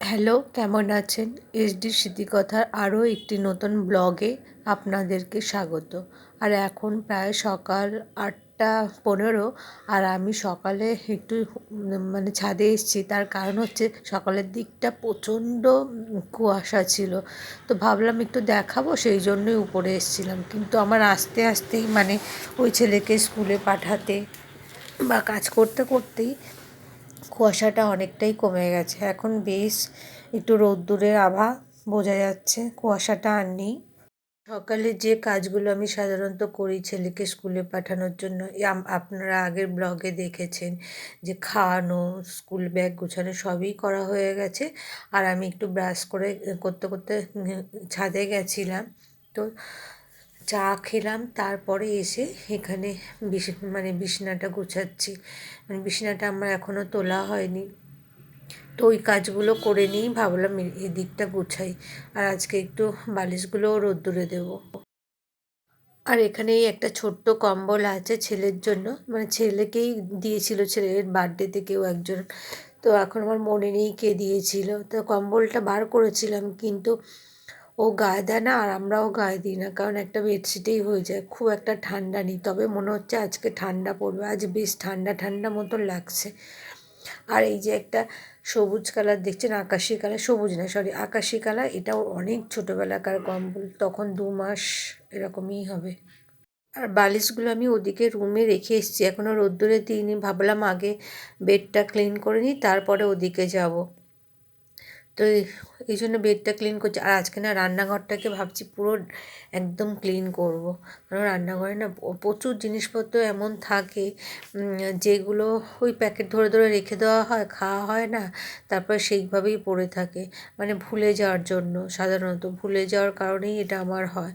Hello, কেমন আছেন? SD স্মৃতিকথার আরও একটি নতুন ব্লগে আপনাদেরকে স্বাগত। আর এখন প্রায় সকাল আটটা পনেরো, আর আমি সকালে একটু মানে ছাদে এসেছি। তার কারণ হচ্ছে সকালের দিকটা প্রচণ্ড কুয়াশা ছিল। তো ভাবলাম একটু দেখাবো, সেই জন্যই উপরে এসেছিলাম। কিন্তু আমার আস্তে আস্তেই মানে ওই ছেলেকে স্কুলে পাঠাতে বা কাজ করতে করতেই কুয়াশাটা অনেকটাই কমে গেছে। এখন বেশ একটু রোদ্দুরের আভা বোঝা যাচ্ছে, কুয়াশাটা আর নেই। সকালে যে কাজগুলো আমি সাধারণত করি ছেলেকে স্কুলে পাঠানোর জন্য আপনারা আগের ব্লগে দেখেছেন যে খাওয়ানো, স্কুল ব্যাগ গোছানো সবই করা হয়ে গেছে। আর আমি একটু ব্রাশ করে করতে করতে ছাদে গেছিলাম। তো চা খেলাম, তারপরে এসে এখানে বিছ মানে বিছনাটা গোছাচ্ছি। মানে বিছনাটা আমার এখনও তোলা হয়নি। তো ওই কাজগুলো করে নিয়েই ভাবলাম এদিকটা গুছাই। আর আজকে একটু বালিশগুলোও রোদ্দুরে দেবো। আর এখানেই একটা ছোট্ট কম্বল আছে ছেলের জন্য। মানে ছেলেকেই দিয়েছিল, ছেলের বার্থডেতে কেউ একজন। তো এখন আমার মনে নেই কে দিয়েছিল। তো কম্বলটা বার করেছিলাম, কিন্তু ও গায়ে দেয় না আর আমরাও গায়ে দিই না, কারণ একটা বেডশিটেই হয়ে যায়, খুব একটা ঠান্ডা নেই। তবে মনে হচ্ছে আজকে ঠান্ডা পড়বে, আজ বেশ ঠান্ডা ঠান্ডা মতন লাগছে। আর এই যে একটা সবুজ কালার দেখছেন, আকাশি কালার, সবুজ না সরি আকাশি কালার এটাও অনেক ছোটোবেলাকার কম্বল, তখন দু মাস এরকমই হবে। আর বালিশগুলো আমি ওদিকে রুমে রেখে এসেছি এখনও রোদ্দুরে দিইনি, ভাবলাম আগে বেডটা ক্লিন করে নিই, তারপরে ওদিকে যাব। তো এই জন্য বেডটা ক্লিন করছি। আর আজকে না রান্নাঘরটাকে ভাবছি পুরো একদম ক্লিন করব। কারণ রান্নাঘরে না প্রচুর জিনিসপত্র এমন থাকে যেগুলো ওই প্যাকেট ধরে ধরে রেখে দেওয়া হয়, খাওয়া হয় না, তারপর সেইভাবেই পড়ে থাকে। মানে ভুলে যাওয়ার জন্য, সাধারণত ভুলে যাওয়ার কারণেই এটা আমার হয়।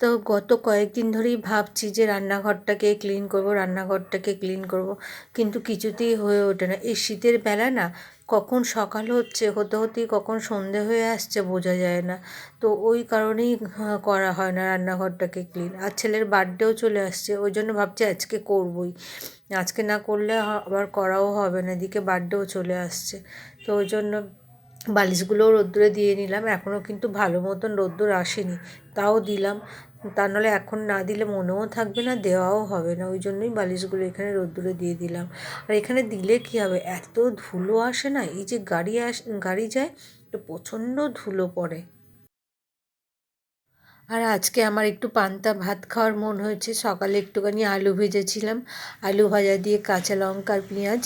তো গত কয়েকদিন ধরেই ভাবছি যে রান্নাঘরটাকে ক্লিন করব, রান্নাঘরটাকে ক্লিন করব। কিন্তু কিছুতেই হয়ে ওঠে না। এই শীতের বেলা না, কখন সকাল হচ্ছে, হতে হতেই কখন সন্ধে হয়ে আসছে বোঝা যায় না। তো ওই কারণেই করা হয় না রান্নাঘরটাকে ক্লিন আর ছেলের বার্থডেও চলে আসছে, ওই জন্য ভাবছি আজকে করবই। আজকে না করলে আবার করাও হবে না, এদিকে বার্থডেও চলে আসছে। তো ওই জন্য বালিশগুলোও রোদ্দুরে দিয়ে নিলাম। এখনও কিন্তু ভালো মতন রোদ্দুর আসেনি, তাও দিলাম। তা নাহলে এখন না দিলে মনেও থাকবে না, দেওয়াও হবে না। ওই জন্যই বালিশগুলো এখানে রোদ্দুরে দিয়ে দিলাম। আর এখানে দিলে কী হবে? এত ধুলো আসে না? এই যে গাড়ি আস, গাড়ি যায়, তো প্রচণ্ড ধুলো পড়ে। আর আজকে আমার একটু পান্তা ভাত খাওয়ার মন হয়েছে। সকালে একটুখানি আলু ভেজেছিলাম। আলু ভাজা দিয়ে কাঁচা লঙ্কা আর পেঁয়াজ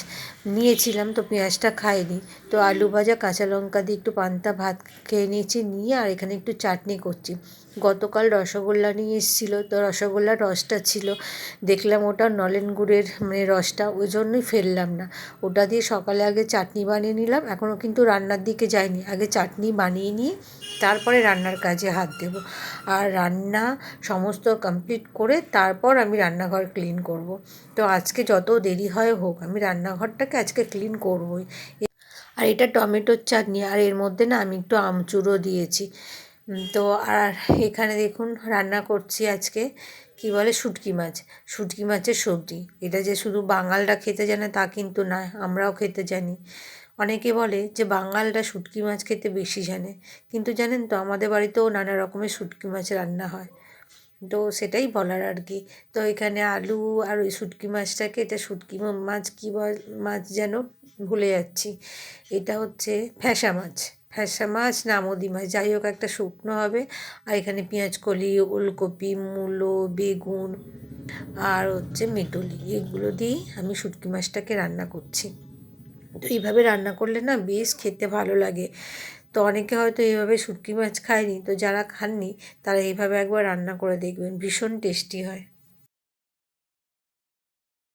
নিয়েছিলাম তো পেঁয়াজটা খাইনি। তো আলু ভাজা, কাঁচা লঙ্কা দিয়ে একটু পান্তা ভাত খেয়ে নিয়েছি, নিয়ে আর এখানে একটু চাটনি করছি। গতকাল রসগোল্লা নিয়ে এসেছিল, তো রসগোল্লার রসটা ছিল। দেখলাম ওটা নলেন গুড়ের মানে রসটা, ওই জন্যই ফেললাম না। ওটা দিয়ে সকালে আগে চাটনি বানিয়ে নিলাম। এখনও কিন্তু রান্নার দিকে যায়নি আগে চাটনি বানিয়ে নিয়ে তারপরে রান্নার কাজে হাত দেব। আর রান্না সমস্ত কমপ্লিট করে তারপর আমি রান্নাঘর ক্লিন করব। তো আজকে যত দেরি হয় হোক, আমি রান্নাঘরটাকে আজকে ক্লিন করবই। আর এটা টমেটোর চাটনি, আর এর মধ্যে না আমি একটু আমচুরও দিয়েছি। তো আর এখানে দেখুন রান্না করছি আজকে, কি বলে শুটকি মাছ। শুটকি মাছের সবজি। এটা যে শুধু বাঙালরা খেতে জানে তা কিন্তু নয়, আমরাও খেতে জানি। অনেকে বলে যে বাঙালরা শুটকি মাছ খেতে বেশি জানে। কিন্তু জানেন তো, আমাদের বাড়িতেও নানা রকমের শুটকি মাছ রান্না হয়। তো সেটাই বলার আর কি। তো এখানে আলু আর ওই শুটকি মাছটাকে, এটা শুটকি মাছ কী মাছ যেন ভুলে যাচ্ছি। এটা হচ্ছে ফ্যাসা মাছ। ফ্যাসা মাছ না মোদি মাছ। যাই হোক, একটা শুকনো হবে। আর এখানে পেঁয়াজ কলি, ওলকপি, মূলো, বেগুন আর হচ্ছে মেটলি। এগুলো দিয়েই আমি শুটকি মাছটাকে রান্না করছি। তো এইভাবে রান্না করলে না বেশ খেতে ভালো লাগে। তো অনেকে হয়তো এইভাবে শুটকি মাছ খায়নি, তো যারা খাননি তারা এইভাবে একবার রান্না করে দেখবেন, ভীষণ টেস্টি হয়।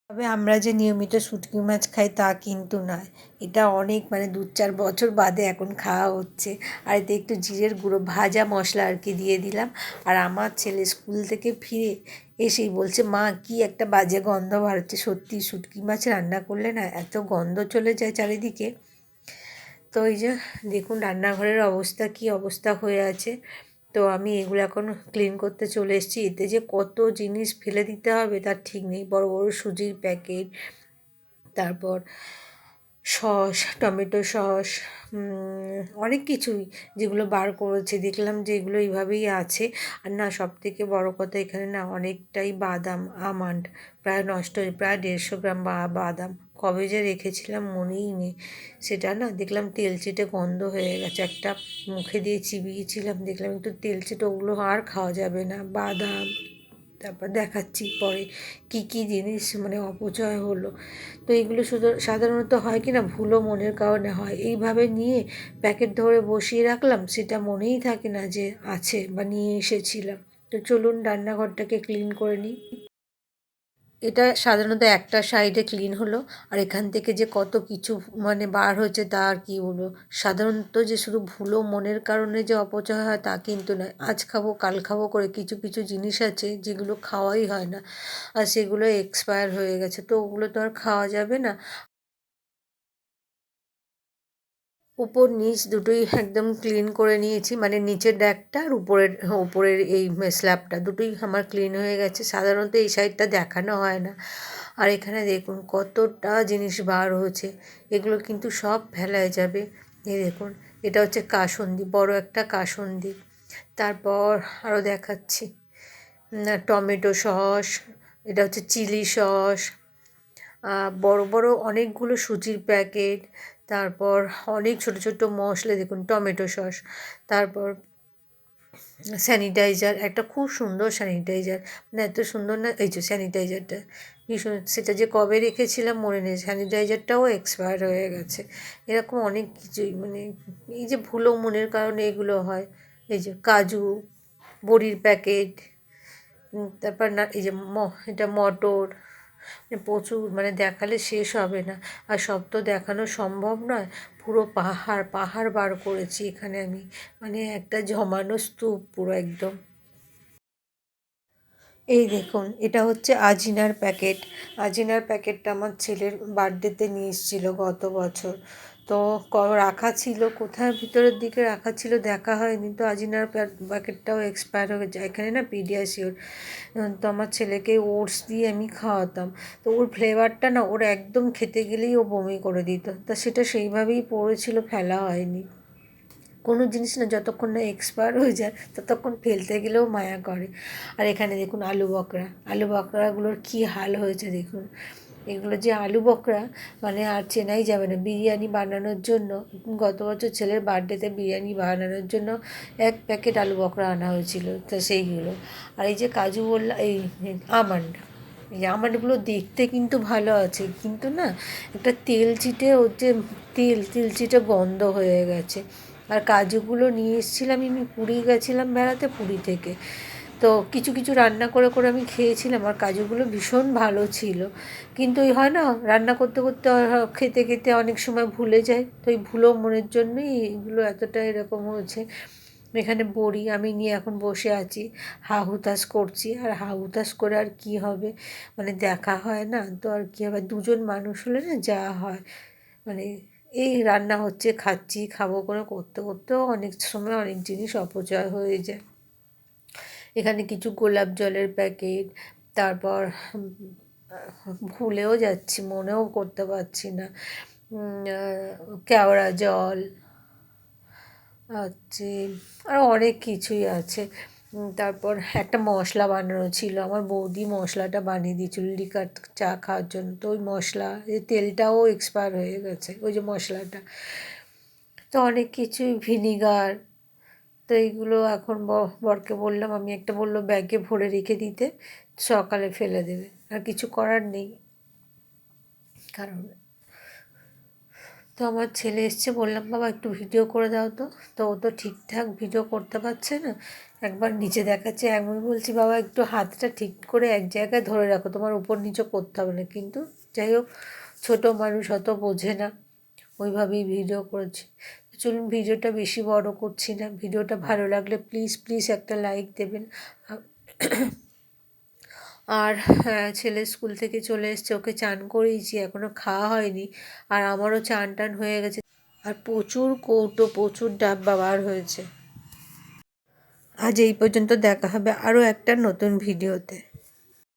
তবে আমরা যে নিয়মিত শুটকি মাছ খাই তা কিন্তু নয়। এটা অনেক মানে দু চার বছর বাদে এখন খাওয়া হচ্ছে। আর এতে একটু জিরের গুঁড়ো, ভাজা মশলা আর কি দিয়ে দিলাম। আর আমার ছেলে স্কুল থেকে ফিরে এসেই বলছে, মা, কি একটা বাজে গন্ধ বার হচ্ছে সত্যি শুটকি মাছ রান্না করলে না এত গন্ধ চলে যায় চারিদিকে? তো এই যে দেখুন, রান্নাঘরের অবস্থা, কি অবস্থা হয়ে আছে। তো আমি এগুলো এখন ক্লিন করতে চলে এসেছি। এতে যে কত জিনিস ফেলে দিতে হবে, তার ঠিক নেই। বড় বড় সুজির প্যাকেট তারপর সস, টমেটো সস অনেক কিছুই যেগুলো বার করেছে। দেখলাম যে এগুলো এইভাবেই আছে। আর না সব থেকে বড়ো কথা এখানে না অনেকটাই বাদাম, আমান্ড প্রায় নষ্ট প্রায় দেড়শো গ্রাম বা বাদাম কবে যে রেখেছিলাম মনেই নেই। সেটা না দেখলাম তেলচিটে গন্ধ হয়ে গেছে। একটা মুখে দিয়ে চিবিয়েছিলাম। দেখলাম একটু তেলচিটে ওগুলো আর খাওয়া যাবে না। বাদাম তারপর দেখাচ্ছি পরে কি কি জিনিস মানে অপচয় হলো। তো এগুলো শুধু সাধারণত হয় কি না ভুলও মনের কারণে হয়। এইভাবে নিয়ে প্যাকেট ধরে বসিয়ে রাখলাম, সেটা মনেই থাকে না যে আছে বা নিয়ে এসেছিলাম। তো চলুন রান্নাঘরটাকে ক্লিন করে নিই। এটা সাধারণত একটা সাইডে ক্লিন হলো, আর এখান থেকে যে কত কিছু মানে বার হচ্ছে তা আর কী বলব? সাধারণত যে শুধু ভুলো মনের কারণে যে অপচয় হয় তা কিন্তু নয়। আজ খাব, কাল খাব করে কিছু কিছু জিনিস আছে যেগুলো খাওয়াই হয় না, আর সেগুলো এক্সপায়ার হয়ে গেছে, তো ওগুলো তো আর খাওয়া যাবে না। উপর নিচ দুটোই একদম ক্লিন করে নিয়েছি। মানে নিচের ড্যাকটা আর উপরের উপরের এই স্ল্যাবটা দুটোই আমার ক্লিন হয়ে গেছে। সাধারণত এই সাইডটা দেখানো হয় না। আর এখানে দেখুন কতটা জিনিস বার হয়েছে এগুলো কিন্তু সব ফেলায় যাবে। এই দেখুন, এটা হচ্ছে কাসন্দি, বড় একটা কাসন্দি। তারপর আরও দেখাচ্ছি টমেটো সস, এটা হচ্ছে চিলি সস বড় বড় অনেকগুলো সুজির প্যাকেট তারপর অনেক ছোট ছোট মশলা, দেখুন টমেটো সস, তারপর স্যানিটাইজার, একটা খুব সুন্দর স্যানিটাইজার। মানে এত সুন্দর না, এই যে স্যানিটাইজারটা ভীষণ সেটা যে কবে রেখেছিলাম মনে নেই, স্যানিটাইজারটাও এক্সপায়ার হয়ে গেছে। এরকম অনেক কিছুই মানে এই যে ভুলো মনের কারণে এগুলো হয়। এই যে কাজু, বড়ির প্যাকেট তারপর না, এই যে এটা মটর প্রচুর মানে দেখালে শেষ হবে না। আর সব তো দেখানো সম্ভব নয়। পুরো পাহাড় পাহাড় বার করেছি এখানে আমি। মানে একটা জমানো স্তূপ পুরো একদম। এই দেখুন, এটা হচ্ছে আজিনার প্যাকেট। আজিনার প্যাকেটটা আমার ছেলের বার্থডেতে নিয়ে এসেছিল গত বছর। তো রাখা ছিল, কোথায় ভিতরের দিকে রাখা ছিল দেখা হয়নি। তো আজিনার প্যাকেটটাও এক্সপায়ার হয়ে যায় এখানে না পিডিয়াশিওর তো আমার ছেলেকে ওটস দিয়ে আমি খাওয়াতাম। তো ওর ফ্লেভারটা না, ওর একদম খেতে গেলেই ও বমি করে দিত। তা সেটা সেইভাবেই পড়েছিল, ফেলা হয়নি। কোনো জিনিস না, যতক্ষণ না এক্সপায়ার হয়ে যায়, ততক্ষণ ফেলতে গেলেও মায়া করে। আর এখানে দেখুন আলু বকরা। আলু বকরাগুলোর কী হাল হয়েছে দেখুন। এগুলো যে আলু বকরা মানে আর চেনাই যাবে না। বিরিয়ানি বানানোর জন্য, গত বছর ছেলের বার্থডেতে বিরিয়ানি বানানোর জন্য এক প্যাকেট আলু বকরা আনা হয়েছিল, তো সেইগুলো আর এই যে কাজু বললাম এই আমন্ড, এই আমন্ডগুলো দেখতে কিন্তু ভালো আছে, কিন্তু না একটা তেল চিটে ওর যে তেল তেল চিটে গন্ধ হয়ে গেছে। আর কাজুগুলো নিয়ে এসেছিলাম, আমি পুরী গেছিলাম বেড়াতে পুরী থেকে। তো কিছু কিছু রান্না করে করে আমি খেয়েছিলাম আর কাজুগুলো ভীষণ ভালো ছিল। কিন্তু ওই হয় না, রান্না করতে করতে খেতে খেতে অনেক সময় ভুলে যায়। তো এই ভুলো মনের জন্যই এগুলো এতটা এরকম হয়েছে। এখানে বড়ি আমি নিয়ে এখন বসে আছি হা হুতাশ করছি। আর হা হুতাশ করে আর কি হবে? মানে দেখা হয় না, তো আর কী হবে? দুজন মানুষ হলে না যা হয়। মানে এই রান্না হচ্ছে, খাচ্ছি, খাব করে, করতে করতেও অনেক সময় অনেক জিনিস অপচয় হয়ে যায়। এখানে কিছু গোলাপ জলের প্যাকেট, তারপর ভুলেও যাচ্ছি, মনেও করতে পারছি না। কেওড়া জল, আছে আরও অনেক কিছুই আছে। তারপর একটা মশলা বানানো ছিল, আমার বৌদি মশলাটা বানিয়ে দিয়েছিল, লিকার চা খাওয়ার জন্য। তো ওই মশলা এই তেলটাও এক্সপায়ার হয়ে গেছে, ওই যে মশলাটা। তো অনেক কিছুই, ভিনিগার তো এইগুলো এখন বরকে বললাম, আমি একটা বলল, ব্যাগে ভরে রেখে দিতে, সকালে ফেলে দেবে। আর কিছু করার নেই। কারণ তো আমার ছেলে এসছে, বললাম, বাবা, একটু ভিডিও করে দাও তো। তো ও তো ঠিকঠাক ভিডিও করতে পারছে না। একবার নিচে দেখাচ্ছে, আমি বলছি, বাবা, একটু হাতটা ঠিক করে এক জায়গায় ধরে রাখো, তোমার উপর নিচে করতে হবে না। কিন্তু যাই হোক, ছোটো মানুষ অত বোঝে না। ওইভাবেই ভিডিও করেছি। চলুন ভিডিওটা বেশি বড় করছি না। ভিডিওটা ভালো লাগলে প্লিজ প্লিজ একটা লাইক দেবেন। আর হ্যাঁ, ছেলে স্কুল থেকে চলে এসছে ওকে চান করিয়েছি এখনও খাওয়া হয়নি। আর আমারও চান টান হয়ে গেছে। আর প্রচুর কৌটো প্রচুর ডাব্বা বার হয়েছে। আজ এই পর্যন্ত দেখা হবে আরও একটা নতুন ভিডিওতে।